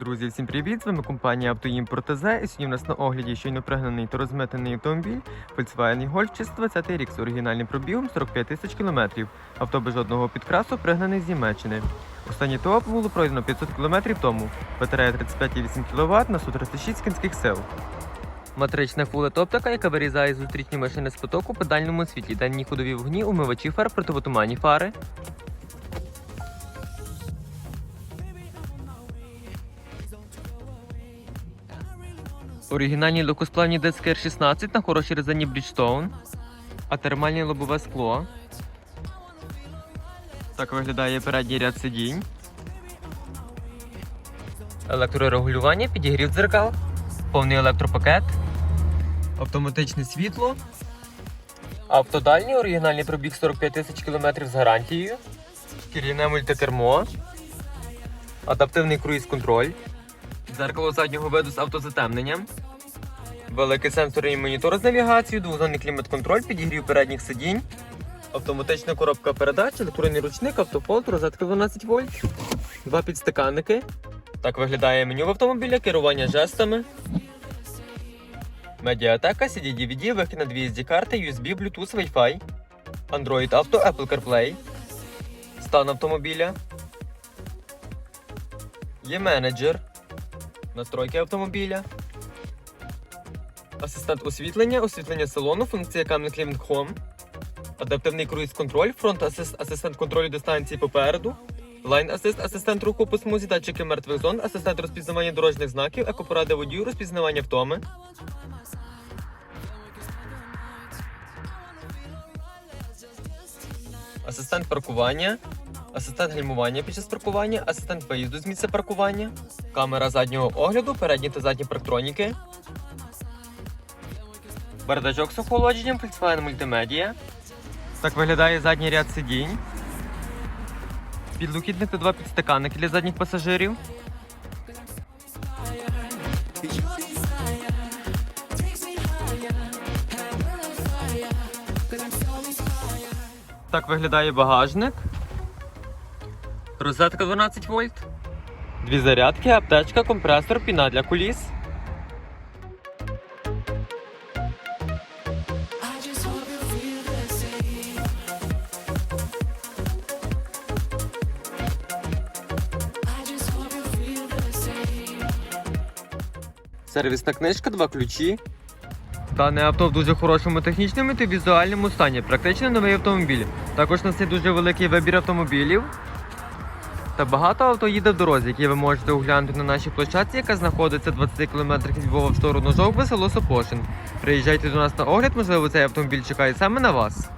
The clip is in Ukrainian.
Друзі, всім привіт! З вами компанія «Автоімпорт ТЗ» і сьогодні у нас на огляді щойно пригнаний та розметений автомобіль Volkswagen Golf 620 рік з оригінальним пробігом 45 тисяч кілометрів. Авто без жодного підкрасу пригнаний з Німеччини. Останній ТОП було пройдено 500 кілометрів тому. Батарея 35,8 кВт на 136 кінських сил. Матрична фулет оптика, яка вирізає зустрічні машини з потоку по дальньому світлі, денні ходові вогні, умивачі фар, противотуманні фари. Оригінальні легкосплавні диски R16 на хорошій резині Bridgestone, а термальне лобове скло. Так виглядає передній ряд сидінь. Електрорегулювання, підігрів дзеркал, повний електропакет, автоматичне світло, автодальні, оригінальний пробіг 45 тисяч кілометрів з гарантією, шкіряне мультикермо, адаптивний круїз-контроль. Дзеркало заднього виду з автозатемненням. Великий сенсорний монітор з навігацією, двозонний клімат-контроль, підігрів передніх сидінь, автоматична коробка передач, електронний ручник, автофолт, розетка 12 вольт, два підстаканники. Так виглядає меню в автомобіля, керування жестами. Медіатека, CD-DVD, вихід на дві SD карти, USB, Bluetooth, Wi-Fi, Android Auto, Apple CarPlay, стан автомобіля. Є менеджер. Настройки автомобіля. Асистент освітлення, освітлення салону, функція Camera Climate Home. Адаптивний круїз-контроль, фронт асист, асистент контролю дистанції попереду. Лайн асист, асистент руху по смузі, датчики мертвих зон, асистент розпізнавання дорожніх знаків, екопоради водію, розпізнавання втоми. Асистент паркування, асистент гальмування під час паркування, асистент виїзду з місця паркування, камера заднього огляду, передні та задні парктроніки, бардачок з охолодженням, Volkswagen мультимедіа. Так виглядає задній ряд сидінь. Підлокітник та два підстаканники для задніх пасажирів. Так виглядає багажник. Розетка 12 вольт. Дві зарядки, аптечка, компресор, піна для куліс. Сервісна книжка, два ключі. Дане авто в дуже хорошому технічному та візуальному стані. Практично новий автомобіль. Також у нас є дуже великий вибір автомобілів. Та багато авто їде в дорозі, які ви можете оглянути на нашій площадці, яка знаходиться 20 км від Львова в сторону Жовкви, село Сопошин. Приїжджайте до нас на огляд, можливо, цей автомобіль чекає саме на вас.